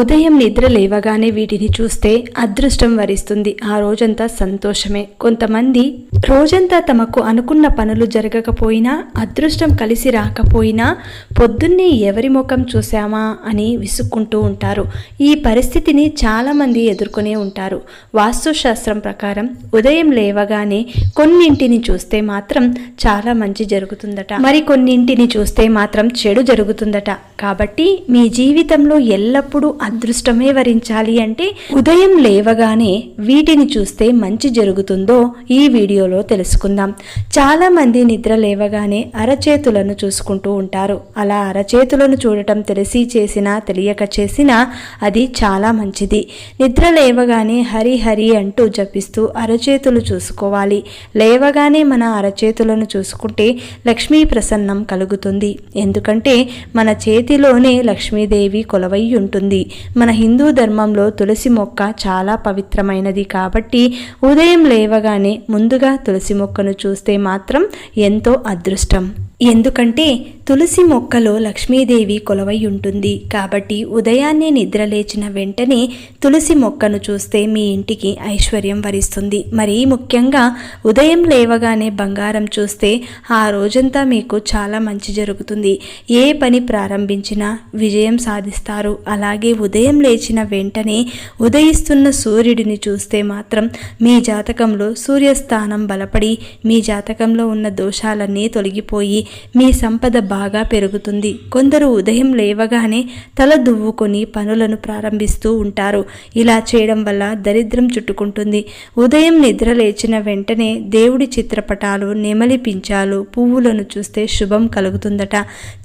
ఉదయం నిద్ర లేవగానే వీటిని చూస్తే అదృష్టం వరిస్తుంది. ఆ రోజంతా సంతోషమే. కొంతమంది రోజంతా తమకు అనుకున్న పనులు జరగకపోయినా అదృష్టం కలిసి రాకపోయినా పొద్దున్నే ఎవరి ముఖం చూశామా అని విసుక్కుంటూ ఉంటారు. ఈ పరిస్థితిని చాలామంది ఎదుర్కొనే ఉంటారు. వాస్తుశాస్త్రం ప్రకారం ఉదయం లేవగానే కొన్నింటిని చూస్తే మాత్రం చాలా మంచి జరుగుతుందట. మరి కొన్నింటిని చూస్తే మాత్రం చెడు జరుగుతుందట. కాబట్టి మీ జీవితంలో ఎల్లప్పుడూ అదృష్టమే వరించాలి అంటే ఉదయం లేవగానే వీటిని చూస్తే మంచి జరుగుతుందో ఈ వీడియోలో తెలుసుకుందాం. చాలా మంది నిద్ర లేవగానే అరచేతులను చూసుకుంటూ ఉంటారు. అలా అరచేతులను చూడటం తెలిసి చేసినా తెలియక చేసినా అది చాలా మంచిది. నిద్ర లేవగానే హరి హరి అంటూ జపిస్తూ అరచేతులు చూసుకోవాలి. లేవగానే మన అరచేతులను చూసుకుంటే లక్ష్మీ ప్రసన్నం కలుగుతుంది. ఎందుకంటే మన చేతిలోనే లక్ష్మీదేవి కొలవై ఉంటుంది. మన హిందూ ధర్మంలో తులసి మొక్క చాలా పవిత్రమైనది కాబట్టి ఉదయం లేవగానే ముందుగా తులసి మొక్కను చూస్తే మాత్రం ఎంతో అదృష్టం. ఎందుకంటే తులసి మొక్కలో లక్ష్మీదేవి కొలవై ఉంటుంది కాబట్టి ఉదయాన్నే నిద్ర లేచిన వెంటనే తులసి మొక్కను చూస్తే మీ ఇంటికి ఐశ్వర్యం వరిస్తుంది. మరీ ముఖ్యంగా ఉదయం లేవగానే బంగారం చూస్తే ఆ రోజంతా మీకు చాలా మంచి జరుగుతుంది. ఏ పని ప్రారంభించినా విజయం సాధిస్తారు. అలాగే ఉదయం లేచిన వెంటనే ఉదయిస్తున్న సూర్యుడిని చూస్తే మాత్రం మీ జాతకంలో సూర్యస్థానం బలపడి మీ జాతకంలో ఉన్న దోషాలన్నీ తొలగిపోయి మీ సంపద బాగా పెరుగుతుంది. కొందరు ఉదయం లేవగానే తల దువ్వుకొని పనులను ప్రారంభిస్తూ ఉంటారు. ఇలా చేయడం వల్ల దరిద్రం చుట్టుకుంటుంది. ఉదయం నిద్ర లేచిన వెంటనే దేవుడి చిత్రపటాలు నెమలి పించాలు పువ్వులను చూస్తే శుభం కలుగుతుందట.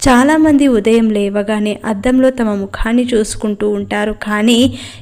చాలామంది ఉదయం లేవగానే అద్దంలో తమ ముఖాన్ని చూసుకుంటూ ఉంటారు. కానీ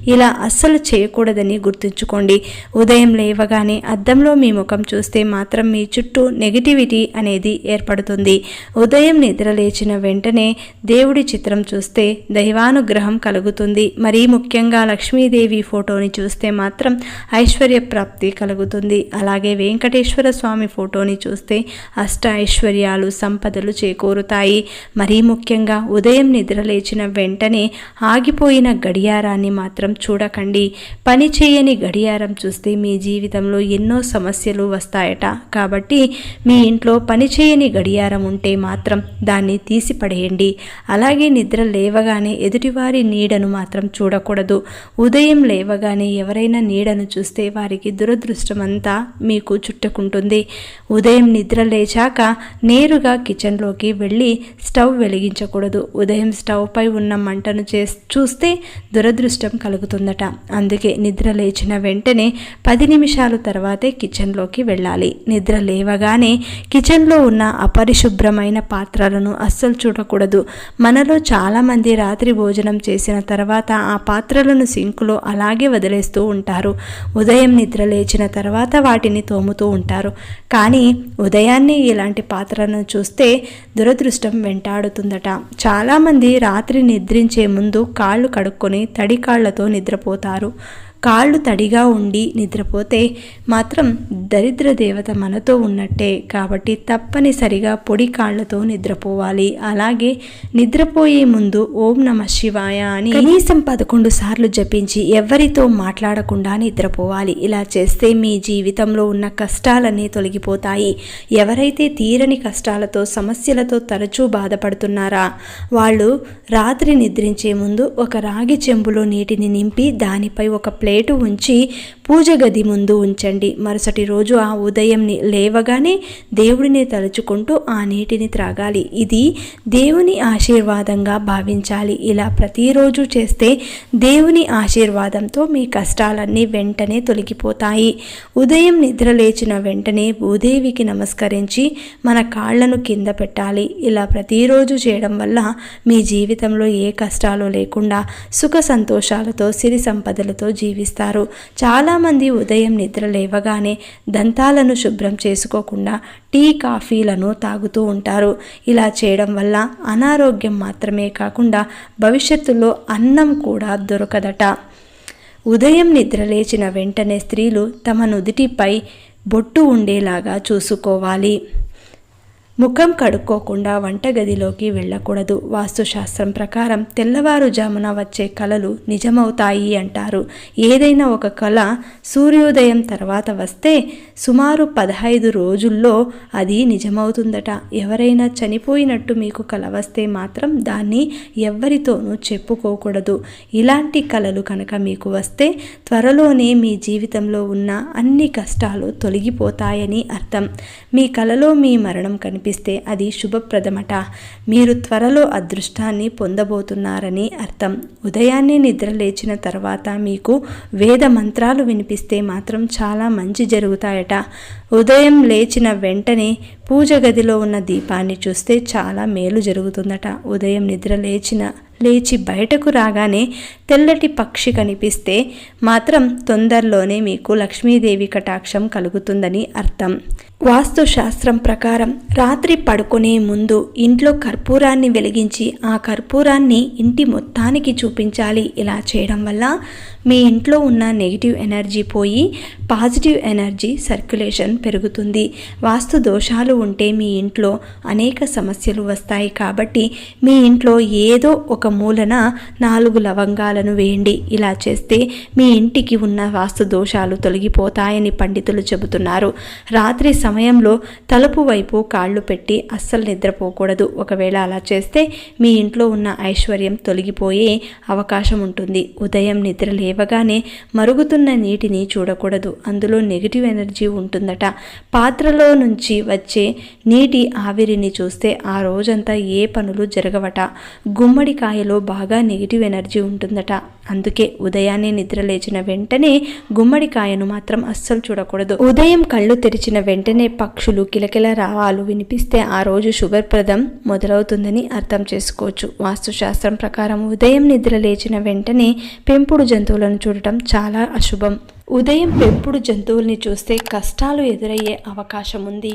ఇలా అస్సలు చేయకూడదని గుర్తుంచుకోండి. ఉదయం లేవగానే అద్దంలో మీ ముఖం చూస్తే మాత్రం మీ చుట్టూ నెగిటివిటీ అనేది ఏర్పడుతుంది. ఉదయం నిద్ర లేచిన వెంటనే దేవుడి చిత్రం చూస్తే దైవానుగ్రహం కలుగుతుంది. మరీ ముఖ్యంగా లక్ష్మీదేవి ఫోటోని చూస్తే మాత్రం ఐశ్వర్య ప్రాప్తి కలుగుతుంది. అలాగే వెంకటేశ్వర స్వామి ఫోటోని చూస్తే అష్ట ఐశ్వర్యాలు సంపదలు చేకూరుతాయి. మరీ ముఖ్యంగా ఉదయం నిద్ర లేచిన వెంటనే ఆగిపోయిన గడియారాన్ని మాత్రం చూడకండి. పని చేయని గడియారం చూస్తే మీ జీవితంలో ఎన్నో సమస్యలు వస్తాయట. కాబట్టి మీ ఇంట్లో పని చేయని గడియారం ఉంటే మాత్రం దాన్ని తీసిపడేయండి అలాగే నిద్ర లేవగానే ఎదుటివారి నీడను మాత్రం చూడకూడదు. ఉదయం లేవగానే ఎవరైనా నీడను చూస్తే వారికి దురదృష్టమంతా మీకు చుట్టుకుంటుంది. ఉదయం నిద్ర లేచాక నేరుగా కిచెన్లోకి వెళ్ళి స్టవ్ వెలిగించకూడదు. ఉదయం స్టవ్ పై ఉన్న మంటను చే చూస్తే దురదృష్టం కలుగుతుందట. అందుకే నిద్ర లేచిన వెంటనే పది నిమిషాలు తర్వాతే కిచెన్లోకి వెళ్ళాలి. నిద్ర లేవగానే కిచెన్లో ఉన్న అపరిశుభ్రమైన పాత్రలను అస్సలు చూడకూడదు. మనలో చాలామంది రాత్రి భోజనం చేసిన తర్వాత ఆ పాత్రలను సింకులో అలాగే వదిలేస్తూ ఉంటారు. ఉదయం నిద్ర లేచిన తర్వాత వాటిని తోముతూ ఉంటారు. కానీ ఉదయాన్నే ఇలాంటి పాత్రలను చూస్తే దురదృష్టం వెంటాడుతుందట. చాలామంది రాత్రి నిద్రించే ముందు కాళ్ళు కడుక్కొని తడి కాళ్ళతో నిద్రపోతారు. కాళ్ళు తడిగా ఉండి నిద్రపోతే మాత్రం దరిద్ర దేవత మనతో ఉన్నట్టే. కాబట్టి తప్పనిసరిగా పొడి కాళ్ళతో నిద్రపోవాలి. అలాగే నిద్రపోయే ముందు ఓం నమ శివాయ అని కనీసం పదకొండు సార్లు జపించి ఎవరితో మాట్లాడకుండా నిద్రపోవాలి. ఇలా చేస్తే మీ జీవితంలో ఉన్న కష్టాలన్నీ తొలగిపోతాయి. ఎవరైతే తీరని కష్టాలతో సమస్యలతో తరచూ బాధపడుతున్నారా? వాళ్ళు రాత్రి నిద్రించే ముందు ఒక రాగి చెంబులో నీటిని నింపి దానిపై ఒక ప్లేట్ ప్లేటు ఉంచి పూజ గది ముందు ఉంచండి. మరుసటి రోజు ఆ ఉదయం లేవగానే దేవుడిని తలుచుకుంటూ ఆ నీటిని త్రాగాలి. ఇది దేవుని ఆశీర్వాదంగా భావించాలి. ఇలా ప్రతిరోజు చేస్తే దేవుని ఆశీర్వాదంతో మీ కష్టాలన్నీ వెంటనే తొలగిపోతాయి. ఉదయం నిద్ర లేచిన వెంటనే భూదేవికి నమస్కరించి మన కాళ్ళను కింద పెట్టాలి. ఇలా ప్రతిరోజు చేయడం వల్ల మీ జీవితంలో ఏ కష్టాలు లేకుండా సుఖ సంతోషాలతో సిరి సంపదలతో జీవి జీవిస్తారు. చాలామంది ఉదయం నిద్ర లేవగానే దంతాలను శుభ్రం చేసుకోకుండా టీ కాఫీలను తాగుతూ ఉంటారు. ఇలా చేయడం వల్ల అనారోగ్యం మాత్రమే కాకుండా భవిష్యత్తులో అన్నం కూడా దొరకదట. ఉదయం నిద్ర లేచిన వెంటనే స్త్రీలు తమ నుదుటిపై బొట్టు ఉండేలాగా చూసుకోవాలి. ముఖం కడుక్కోకుండా వంటగదిలోకి వెళ్ళకూడదు. వాస్తుశాస్త్రం ప్రకారం తెల్లవారుజామున వచ్చే కళలు నిజమవుతాయి అంటారు. ఏదైనా ఒక కళ సూర్యోదయం తర్వాత వస్తే సుమారు పదహైదు రోజుల్లో అది నిజమవుతుందట. ఎవరైనా చనిపోయినట్టు మీకు కల వస్తే మాత్రం దాన్ని ఎవ్వరితోనూ చెప్పుకోకూడదు. ఇలాంటి కళలు కనుక మీకు వస్తే త్వరలోనే మీ జీవితంలో ఉన్న అన్ని కష్టాలు తొలగిపోతాయని అర్థం. మీ కలలో మీ మరణం కనిపిస్తే అది శుభప్రదమట. మీరు త్వరలో అదృష్టాన్ని పొందబోతున్నారని అర్థం. ఉదయాన్నే నిద్ర లేచిన తర్వాత మీకు వేద మంత్రాలు వినిపిస్తే మాత్రం చాలా మంచి జరుగుతాయట. ఉదయం లేచిన వెంటనే పూజ గదిలో ఉన్న దీపాన్ని చూస్తే చాలా మేలు జరుగుతుందట. ఉదయం నిద్ర లేచిన లేచి బయటకు రాగానే తెల్లటి పక్షి కనిపిస్తే మాత్రం తొందరలోనే మీకు లక్ష్మీదేవి కటాక్షం కలుగుతుందని అర్థం. వాస్తు శాస్త్రం ప్రకారం రాత్రి పడుకునే ముందు ఇంట్లో కర్పూరాన్ని వెలిగించి ఆ కర్పూరాన్ని ఇంటి మొత్తానికి చూపించాలి. ఇలా చేయడం వల్ల మీ ఇంట్లో ఉన్న నెగిటివ్ ఎనర్జీ పోయి పాజిటివ్ ఎనర్జీ సర్క్యులేషన్ పెరుగుతుంది. వాస్తు దోషాలు ఉంటే మీ ఇంట్లో అనేక సమస్యలు వస్తాయి కాబట్టి మీ ఇంట్లో ఏదో ఒక ఒక మూలన నాలుగు లవంగాలను వేయండి. ఇలా చేస్తే మీ ఇంటికి ఉన్న వాస్తు దోషాలు తొలగిపోతాయని పండితులు చెబుతున్నారు. రాత్రి సమయంలో తలుపు వైపు కాళ్ళు పెట్టి అస్సలు నిద్రపోకూడదు. ఒకవేళ అలా చేస్తే మీ ఇంట్లో ఉన్న ఐశ్వర్యం తొలగిపోయే అవకాశం ఉంటుంది. ఉదయం నిద్ర లేవగానే మరుగుతున్న నీటిని చూడకూడదు. అందులో నెగిటివ్ ఎనర్జీ ఉంటుందట. పాత్రలో నుంచి వచ్చే నీటి ఆవిరిని చూస్తే ఆ రోజంతా ఏ పనులు జరగవట. కాయలో బాగా నెగిటివ్ ఎనర్జీ ఉంటుందట. అందుకే ఉదయాన్నే నిద్ర లేచిన వెంటనే గుమ్మడికాయను మాత్రం అస్సలు చూడకూడదు. ఉదయం కళ్ళు తెరిచిన వెంటనే పక్షులు కిలకిల రావాలు వినిపిస్తే ఆ రోజు శుభప్రదం మొదలవుతుందని అర్థం చేసుకోవచ్చు. వాస్తుశాస్త్రం ప్రకారం ఉదయం నిద్ర లేచిన వెంటనే పెంపుడు జంతువులను చూడటం చాలా అశుభం. ఉదయం పెంపుడు జంతువుల్ని చూస్తే కష్టాలు ఎదురయ్యే అవకాశం ఉంది.